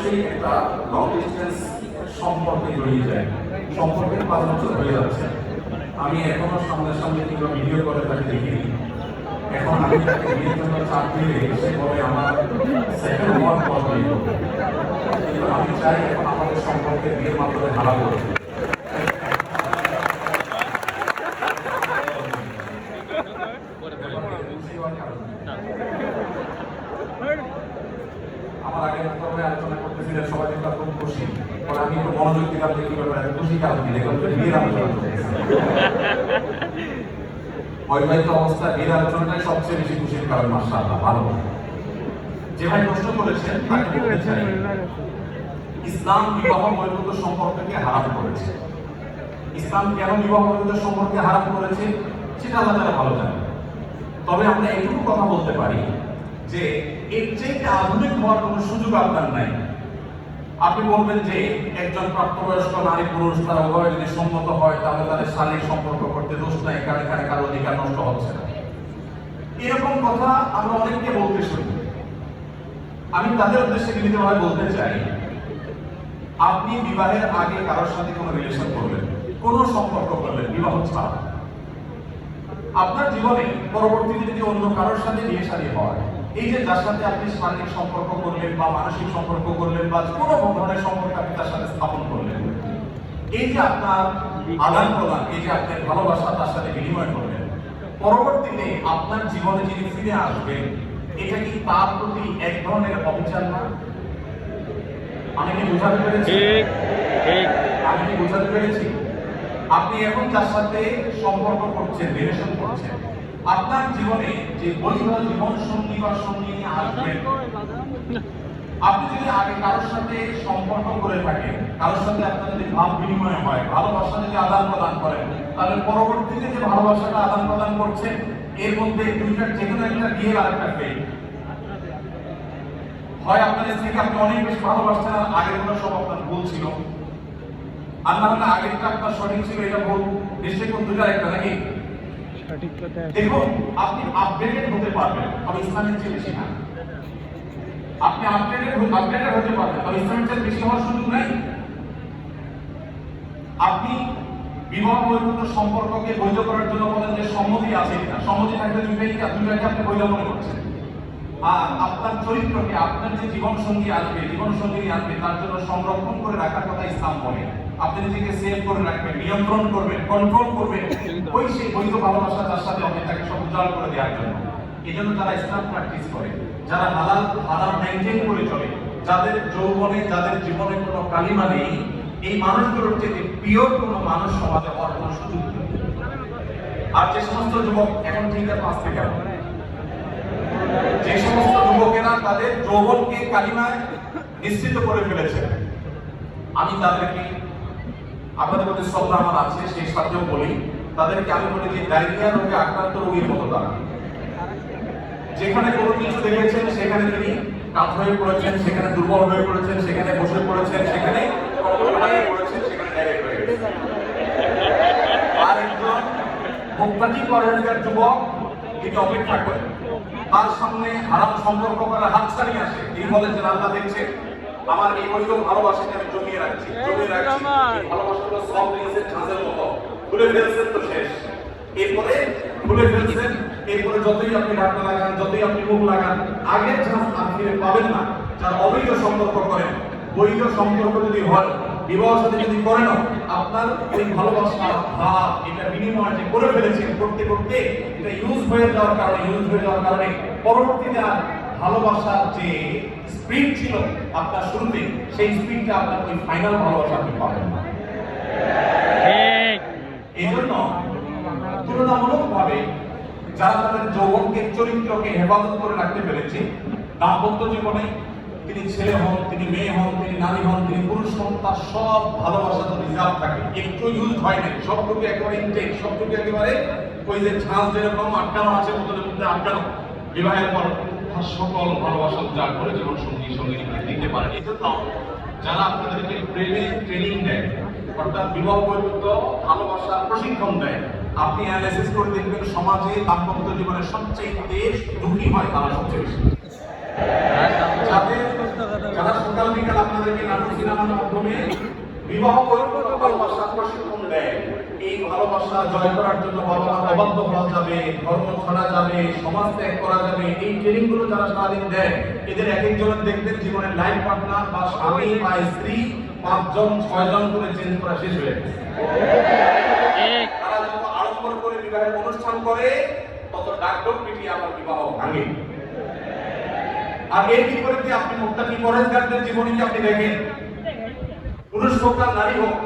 অবশ্যই একটা long distance সম্পর্কে জড়িয়ে যায়। সম্পর্কের পাঁচ বছর হয়ে যাচ্ছে। আমি এখনও সামনে সামনে কিংবা ভিডিও করে তাকে দেখিনি। এখন আমি তাকে বিয়ের জন্য চাপ দিলে সে বলে আমার সেকেন্ড ওয়ান বিয়ে কিন্তু আমি চাই এখন আমাদের সম্পর্কে বিয়ের মাধ্যমে হারা করবে আমার আগে তবে আলোচনা করতেছিলেন সবাই কিন্তু খুব খুশি পরে আমি একটু মনোযোগ দিলাম যে কি ব্যাপার এত খুশি কারণ কি দেখলাম যে বিয়ের আলোচনা করতেছে অবিবাহিত অবস্থা বিয়ের আলোচনাটাই সবচেয়ে বেশি খুশির কারণ মাশাআল্লাহ ভালো যে ভাই প্রশ্ন করেছেন তাকে ইসলাম বিবাহ বৈধ সম্পর্ককে হারাম করেছে ইসলাম কেন বিবাহ বৈধ সম্পর্কে হারাম করেছে সেটা তাআলা ভালো জানেন তবে আমরা এইটুকু কথা বলতে পারি যে এর চাইতে আধুনিক হওয়ার কোনো সুযোগ আপনার নাই। আপনি বলবেন যে একজন প্রাপ্তবয়স্ক নারী পুরুষ তারা উভয় যদি সম্মত হয়, তাহলে তাদের শারীরিক সম্পর্ক করতে দোষ নাই, কারণ এখানে কারও অধিকার নষ্ট হচ্ছে না। এরকম কথা আমরা অনেককে বলতে শুনি। আমি তাদের উদ্দেশ্যে বিনীতভাবে বলতে চাই, আপনি বিবাহের আগে কারোর সাথে কোনো রিলেশন করবেন, কোনো সম্পর্ক করবেন, বিবাহ ছাড়া। আপনার জীবনে পরবর্তীতে যদি অন্য কারোর সাথে বিয়ে শাদী হয় এই যে যার সাথে আপনি শারীরিক সম্পর্ক করলেন বা মানসিক সম্পর্ক করলেন বা কোনো ধরনের সম্পর্ক আপনি তার সাথে স্থাপন করলেন। এই যে আপনার আদান প্রদান এই যে আপনার ভালোবাসা তার সাথে বিনিময় করলেন পরবর্তীতে আপনার জীবনে যিনি ফিরে আসবেন এটা কি তার প্রতি এক ধরনের অবিচার না? আমি কি বোঝাতে পেরেছি? আমি কি বোঝাতে পেরেছি? আপনি এখন যার সাথে সম্পর্ক করছেন রিলেশন করছেন। আপনার জীবনে যে বৈধ জীবন সঙ্গী বা সঙ্গী আসবেন, আপনি যদি আগে কারোর সাথে সম্পর্ক করে থাকেন, কারোর সাথে আপনার যদি ভাব বিনিময় হয়, ভালোবাসা যদি আদান প্রদান করেন, তাহলে পরবর্তীতে যে ভালোবাসাটা আদান প্রদান এর মধ্যে দুইটার একটা ফেল হয় আপনার স্ত্রীকে আপনি অনেক বেশি ভালোবাসছেন আগের কোনো সব আপনার ভুল ছিল। আর না হলে আগেরটা আপনার সঠিক ছিল, এটা ভুল। নিশ্চয়ই কোন দুটার একটা নাকি? সঠিক কথা আপনি আপডেটেড হতে পারবেন চেয়ে বেশি না। আপনি হতে পারবেন চেয়ে বেশি হওয়ার সুযোগ আপনি সম্পর্ককে বৈধ করার জন্য বলেন যে সম্মতি আছে কিনা। সম্মতি থাকলে দুইটাই দুইটাকে আপনি বৈধ মনে করছেন। আর আপনার চরিত্রকে, আপনার যে জীবন সঙ্গী আসবে জীবন সঙ্গী আসবে, তার জন্য সংরক্ষণ করে রাখার কথা ইসলাম বলে। আপনি নিজেকে সেভ করে রাখবেন নিয়ন্ত্রণ করবেন কন্ট্রোল করবেন। ওই সেই বৈধ ভালোবাসা তার সাথে হবে তাকে সব উজ্জ্বল করে দেওয়ার জন্য। এই জন্য যারা ইসলাম প্র্যাকটিস করে যারা হালাল হালাল মেনটেন করে চলে যাদের যৌবনে যাদের জীবনে কোনো কালিমা নেই এই মানুষগুলোর থেকে পিওর কোনো মানুষ সমাজে হওয়ার কোনো সুযোগ নেই। আর যে সমস্ত যুবক এখন ঠিক আছে আসতে গেল যে সমস্ত যুবকেরা তাদের যৌবনকে কালিমায় নিশ্চিত করে ফেলেছে আমি তাদেরকে আপনাদের মধ্যে শ্রদ্ধা আমার আছে, সেই সাথেও বলি, তাদেরকে আমি বলি যে ডায়রিয়া রোগে আক্রান্ত রোগীর মতো তারা। যেখানে কোনো কিছু দেখেছেন, সেখানে তিনি কাত হয়ে পড়েছেন, সেখানে দুর্বল হয়ে পড়েছেন, সেখানে বসে পড়েছেন, সেখানে আর একজন মুক্তাটি পরহেজগার যুবক, তিনি অপেক্ষা করেন। তার সামনে হারাম সম্পর্ক করার হাত ছাড়িয়ে আসে। তিনি বলেন, যে আল্লাহ দেখছে। আমার এই বৈধ ভালোবাসাকে আমি জমিয়ে রাখছি? জমিয়ে রাখছি ভালোবাসাগুলো সব জিনিসের ছাঁচের মতো। খুলে ফেলছেন তো শেষ। এরপরে খুলে ফেলছেন এরপরে যতই আপনি ঢাকনা লাগান যতই আপনি মুখ লাগান আগের ছাঁচ আর ফিরে পাবেন না। যারা অবৈধ সম্পর্ক করেন বৈধ সম্পর্ক যদি হয় বিবাহ সাথে যদি করেন আপনার ওই ভালোবাসা ভাব এটা বিনিময় যে করে ফেলেছেন করতে করতে এটা ইউজ হয়ে যাওয়ার কারণে ইউজ হয়ে যাওয়ার কারণে পরবর্তীতে আর ভালোবাসার যে স্পিড ছিল আপনার শুরুতে সেই স্পিডটা আপনার ওই ফাইনাল ভালোবাসা আপনি পাবেন না। এই জন্য তুলনামূলক ভাবে যারা তাদের যৌবনকে চরিত্রকে হেফাজত করে রাখতে পেরেছে দাম্পত্য জীবনে তিনি ছেলে হন তিনি মেয়ে হন তিনি নারী হন তিনি পুরুষ হন তার সব ভালোবাসা তো রিজার্ভ থাকে। একটু ইউজ হয় না সবটুকু একেবারে ইনটেক সবটুকু একেবারে ওই যে ছাঁচ যেরকম আটকানো আছে বোতলের মধ্যে আটকানো বিবাহের পর। সকল ভালোবাসা উজাড় করে জীবন সঙ্গী সঙ্গী দিতে পারে এই জন্য যারা আপনাদেরকে প্রেমে ট্রেনিং দেয়, অর্থাৎ বিবাহ বৈধ ভালোবাসার প্রশিক্ষণ দেয়, আপনি অ্যানালাইসিস করে দেখবেন সমাজে দাম্পত্য জীবনে সবচেয়ে দেশ দুঃখী হয় তারা সবচেয়ে বেশি। যাদের যারা সকাল বিকাল আপনার আলোচনার মাধ্যমে বিবাহ ভালোবাসা দেয় এই ভালোবাসা জয় করার জন্য বাবা অবাধ্য হওয়া যাবে, ধর্ম ছাড়া যাবে, সমাজ ত্যাগ করা যাবে। এই ট্রেনিংগুলো যারা সারাদিন দেয়, এদের এক একজনের দেখবেন জীবনের লাইফ পার্টনার বা স্বামী বা স্ত্রী, পাঁচজন, ছয়জন করে চেঞ্জ করা শেষ হয়ে গেছে। তারা যত আড়ম্বর করে, বিবাহের অনুষ্ঠান করে তত ডাক্তার পিটিয়ে আমার বিবাহ ভাঙে। আর এর বিপরীতে আপনি মুক্তাকি পরেশগারদের জীবনী কি আপনি দেখেন। পুরুষ হোক নারী হোক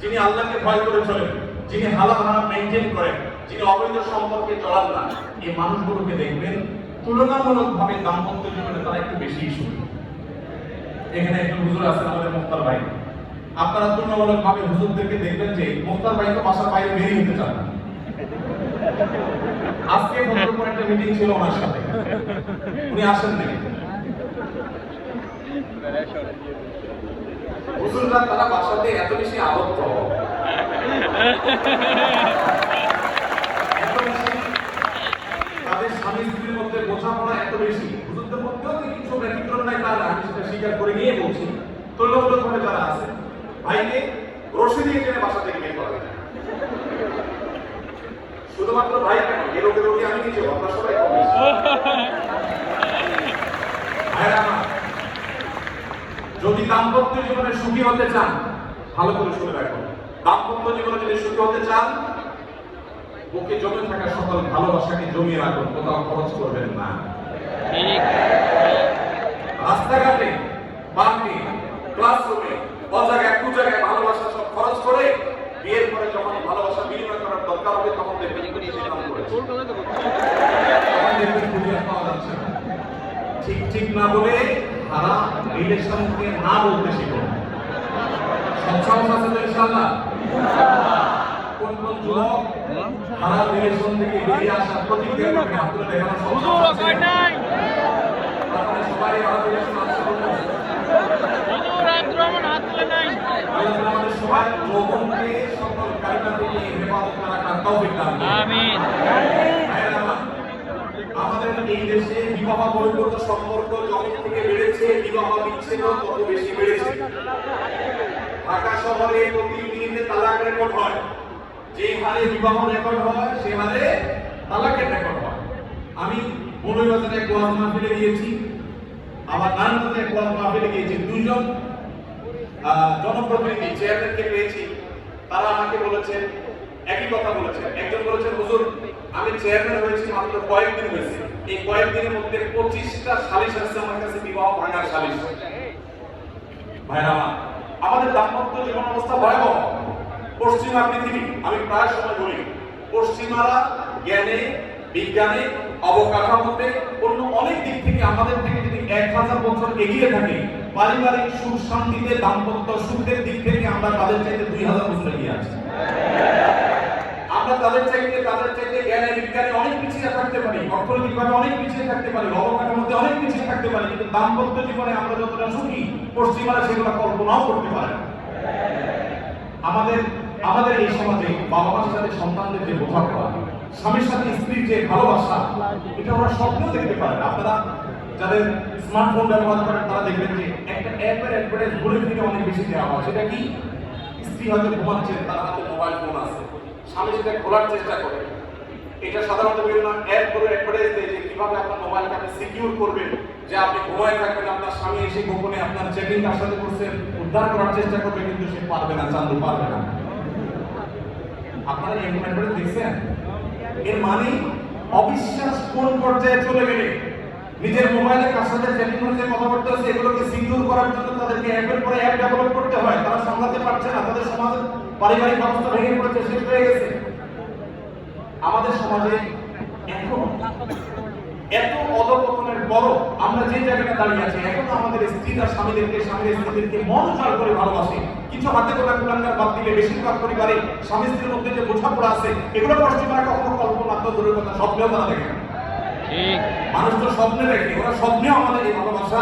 যিনি আল্লাহকে ভয় করে চলেন, যিনি হালাল হারাম মেনটেন করেন, যিনি অবৈধ সম্পর্কে চলান না, এই মানুষগুলোকে দেখবেন তুলনামূলক ভাবে দাম্পত্য জীবনে তারা একটু বেশি সুখী। এখানে একজন হুজুর আছেন আমাদের মুক্তার ভাই। আপনারা তুলনামূলক ভাবে হুজুরদেরকে দেখবেন যে মুক্তার ভাই তো বাসার বাইরে বেরিয়ে হতে চান আজকে ফটোর পর একটা মিটিং ছিল ওনার সাথে। উনি আসেন নাই। হুজুররা তারা বাসাতে এত বেশি আবদ্ধ। তাদের স্বামী স্ত্রীর মধ্যে বোঝাপড়া এত বেশি। হুজুরদের মধ্যেও কিছু ব্যতিক্রম নাই তা আমি সেটা স্বীকার করে নিয়ে বলছি। তুলনামূলক ভাবে যারা আছে ভাইকে রশি দিয়ে টেনে বাসা থেকে বের করা শুধুমাত্র ভাই কেন? এ লোকের আমি নিজে আমরা সবাই ভাইরা আমার, যদি দাম্পত্য জীবনে সুখী হতে চান ভালো করে শুনে রাখুন। দাম্পত্য জীবনে যদি সুখী হতে চান বুকে জমে থাকা সকল ভালোবাসাকে জমিয়ে রাখুন কোথাও খরচ করবেন না। রাস্তাঘাটে বাংকে ক্লাসরুমে অজায়গায় কু জায়গায় ভালোবাসা সব খরচ করে বিয়ের পরে যখন ভালোবাসা বিনিময় করার দরকার হবে তখন দেখবেন তখন দেখবেন খুঁজে পাওয়া যাচ্ছে না। ঠিক ঠিক না বলে তারা রিলেশনকে না বলতে শিখুন সচ্ছল আছে তো ইনশাআল্লাহ? কোন কোন যুবক খারাপ রিলেশন থেকে বেরিয়ে আসার প্রতিক্রিয়া হাত তুলে দেখানো সচ্ছল আছে আপনারা সবাই খারাপ রিলেশন আছে বলুন। আল্লাহ আমাদের সবাই যৌবনকে সকল কালিমা থেকে হেফাজত রাখার তৌফিক দান। আমিন। আমার, আমাদের এই দেশে বিবাহ বহির্ভূত সম্পর্ক যখন থেকে বেড়েছে বিবাহ বিচ্ছেদ তত বেশি বেড়েছে। ঢাকা শহরে প্রতি মিনিটে তালাক রেকর্ড হয় যে হারে বিবাহ রেকর্ড হয় সে হারে তালাকের রেকর্ড হয়। আমি মৌলভীবাজারে এক ওয়াজ মাহফিলে গিয়েছি আবার নারায়ণগঞ্জে এক ওয়াজ মাহফিলে গিয়েছি দুইজন আহ, জনপ্রতিনিধি চেয়ারম্যানকে পেয়েছি। তারা আমাকে বলেছেন একই কথা বলেছেন। একজন বলেছেন হুজুর আমি চেয়ারম্যান হয়েছি মাত্র কয়েকদিন হয়েছে। এই কয়েকদিনের মধ্যে পঁচিশটা সালিশ আসছে আমার কাছে, বিবাহ ভাঙার সালিশ। ভাইরা আমাদের দাম্পত্য জীবন অবস্থা ভয়াবহ। পশ্চিমা পৃথিবী, আমি প্রায় সময় বলি, পশ্চিমারা জ্ঞানে, বিজ্ঞানে অবকাঠামোতে অন্য অনেক দিক থেকে আমাদের থেকে যদি এক হাজার বছর এগিয়ে থাকে, পারিবারিক সুখ শান্তিতে দাম্পত্য সুখের দিক থেকে আমরা তাদের চাইতে দুই হাজার বছর এগিয়ে আছি। আমরা তাদের চাইতে তাদের চাইতে জ্ঞানে বিজ্ঞানে অনেক পিছিয়ে থাকতে পারি। অর্থনৈতিকভাবে অনেক পিছিয়ে থাকতে পারি, অবকাঠামোতে অনেক পিছিয়ে থাকতে পারি, কিন্তু দাম্পত্য জীবনে আমরা যতটা সুখী, পশ্চিমারা সেগুলো কল্পনাও করতে পারে আমাদের আমাদের এই সমাজে বাবা মার সাথে সন্তানদের যে বোঝাপড়া, স্বামীর সাথে স্ত্রীর যে ভালোবাসা, এটা ওরা স্বপ্নেও দেখতে পারে আপনারা যাদের স্মার্টফোন ব্যবহার করেন, তারা দেখবেন যে একটা অ্যাপের অ্যাডভার্টাইজ ঘুরে ফিরে অনেক বেশি দেওয়া হয়। সেটা কি? স্ত্রী হয়তো ঘুমাচ্ছেন তার হাতে মোবাইল ফোন আছে। স্বামী সেটা খোলার চেষ্টা করে। এটা সাধারণত বিভিন্ন অ্যাপ করে অ্যাডভার্টাইজ দেয় যে কীভাবে আপনার মোবাইলকে আপনি সিকিউর করবেন, যে আপনি ঘুমায় থাকবেন, আপনার স্বামী এসে গোপনে আপনার চেকিং কার সাথে করছেন উদ্ধার করার চেষ্টা করবে, কিন্তু সে পারবে না, চান্দু পারবে না। আপনারা এই অ্যাডভার্টাইজ দেখছেন? এর মানে অবিশ্বাস কোন পর্যায়ে চলে গেলে, নিজের মোবাইলে কার সাথে চ্যাটিং হচ্ছে কথাবার্তা হচ্ছে এগুলোকে সিকিউর করার জন্য তাদেরকে অ্যাপের পরে অ্যাপ ডেভেলপ করতে হয়। তারা সামলাতে পারছে না, তাদের সমাজের পারিবারিক ব্যবস্থা ভেঙে পড়েছে শেষ হয়ে গেছে। আমাদের সমাজে এখন এত অধপতনের পরও আমরা যে জায়গাটা দাঁড়িয়ে আছি এখন আমাদের স্ত্রীরা স্বামীদেরকে স্বামীর স্ত্রীদেরকে মন জয় করে ভালোবাসে। কিছু হাতে গোলা কুলাঙ্গার বাদ দিলে বেশিরভাগ পরিবারে স্বামী স্ত্রীর মধ্যে যে বোঝাপড়া আছে এগুলো পশ্চিমারা কখনো কল্পনা তো দূরের কথা স্বপ্নেও তারা দেখে মানুষ তো স্বপ্নে দেখে ওরা স্বপ্নেও আমাদের এই ভালোবাসা।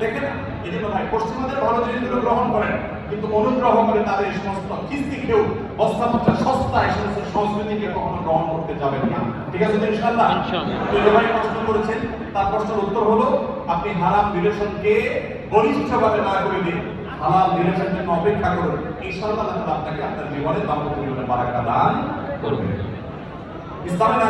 দেখে না। এই জন্য ভাই পশ্চিমাদের ভালো জিনিসগুলো গ্রহণ করেন। কিন্তু অনুগ্রহ করে তাদের এই সমস্ত কিস্তি খেয়েও বস্তা পচা সস্তা এই সমস্ত সংস্কৃতিকে কখনো গ্রহণ করতে যাবেন না। ঠিক আছে ভাই প্রশ্ন করেছেন তার প্রশ্নের উত্তর হলো আপনি হারাম রিলেশনকে ঘনিষ্ঠভাবে না করে দিন। হালাল রিলেশনের জন্য অপেক্ষা করুন। তাআলা আপনাকে আপনার জীবনে দাম্পত্য জীবনে বারাকা দান করবে ইসলামের